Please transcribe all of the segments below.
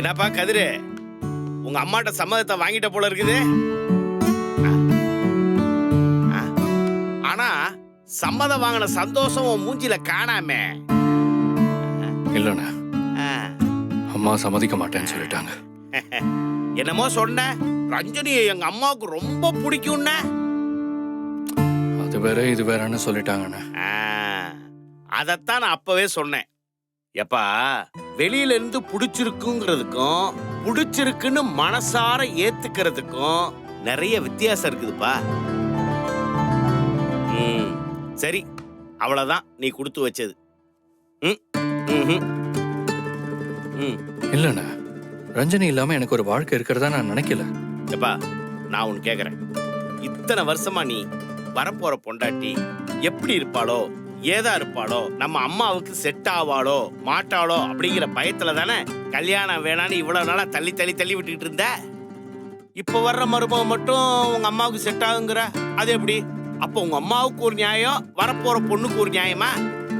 என்னப்பா கதிரு? உங்க அம்மாட்ட சம்மதத்தை வாங்கிட்ட போல இருக்குது. ஆனா சம்மதம் வாங்கின சந்தோஷம் உன் மூஞ்சில காணாமே. இல்லைண்ணே. அம்மா சம்மதிக்க மாட்டேன்னு சொல்லிட்டாங்க. என்னமோ சொன்ன. ரஞ்சனியை எங்க அம்மாவுக்கு ரொம்ப பிடிக்கும்ன. அது வேற இது வேறன்னு சொல்லிட்டாங்கண்ணே. அதைத்தான் நான் அப்பவே சொன்னேன். எப்பா வெளியில இருந்து பிடிச்சிருக்குங்கிறதுக்கும் பிடிச்சிருக்குன்னு மனசார ஏத்துக்கிறதுக்கும் நிறைய வித்தியாசம் இருக்குதுப்பா. ம் சரி அவ்வளவுதான் நீ கொடுத்து வச்சது. ம் ம்ஹும். ம். இல்லைண்ணே ரஞ்சனி இல்லாம எனக்கு ஒரு வாழ்க்கை இருக்கிறதா நான் நினைக்கல. எப்பா நான் உன் கேக்குறேன். இத்தனை வருஷமா நீ வரப்போற பொண்டாட்டி எப்படி இருப்பாளோ? ஏதா இருப்பாளோ? நம்ம அம்மாவுக்கு செட் ஆவாளோ? மாட்டாளோ? அப்படிங்கிற பயத்துல தானே கல்யாணம் வேணான்னு இவ்வளவு நாளா தள்ளி தள்ளி தள்ளி விட்டுக்கிட்டு இருந்த? இப்ப வர்ற மருமகம் மட்டும் உங்க அம்மாவுக்கு செட் ஆகுங்கிற? அது எப்படி? அப்போ உங்க அம்மாவுக்கு ஒரு நியாயம் வரப்போற பொண்ணுக்கு ஒரு நியாயமா?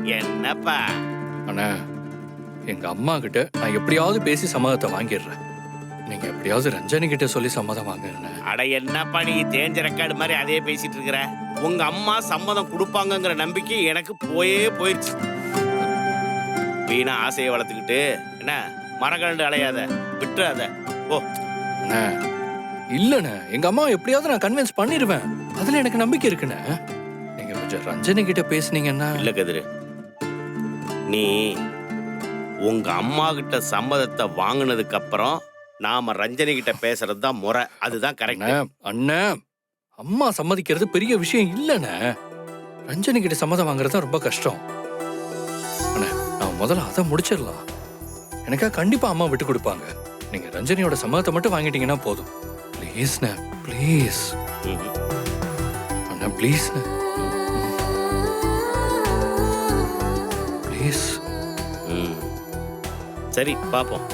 என்னப்பா? அண்ணா எங்க அம்மா கிட்ட நான் எப்படியாவது பேசி சம்மதத்தை வாங்கிடுறேன். நீங்க எப்படியாவது ரஞ்சனி கிட்ட சொல்லி சம்மதம் வாங்குறேன் அட என்னப்பா நீ தேஞ்ச ரெக்கார்டு மாதிரி அதே பேசிட்டு இருக்கிற? உங்க அம்மா சம்மதம் கொடுப்பாங்கங்கிற நம்பிக்கை எனக்கு போயே போயிருச்சு. வீணா ஆசையை வளர்த்துக்கிட்டு என்ன மரக்கரண்டு அலையாத விட்டுறாத. ஓ இல்லண்ணே எங்க அம்மா எப்படியாவது நான் கன்வின்ஸ் பண்ணிடுவேன் அதுல எனக்கு நம்பிக்கை இருக்குண்ணே. நீங்க கொஞ்சம் ரஞ்சனி கிட்ட பேசுனீங்கன்னா இல்ல கதிரு. நீ உங்க அம்மா கிட்ட சம்மதத்தை வாங்கினதுக்கு அப்புறம் நாம ரஞ்சனி கிட்ட பேசுறது தான் முறை. அதுதான் கரெக்ட் அண்ணா அண்ணா அம்மா சம்மதிக்கிறது பெரிய விஷயம் இல்லண்ணே. ரஞ்சனி கிட்ட சம்மதம் வாங்குறது தான் ரொம்ப கஷ்டம். அண்ணா நான் முதல்ல அதை முடிச்சிடலாம். எனக்கா கண்டிப்பா அம்மா விட்டு கொடுப்பாங்க. நீங்க ரஞ்சனியோட சம்மதத்தை மட்டும் வாங்கிட்டீங்கன்னா போதும். ப்ளீஸ்ண்ணே ப்ளீஸ் அண்ணா ப்ளீஸ் ப்ளீஸ் சரி பாப்போம்.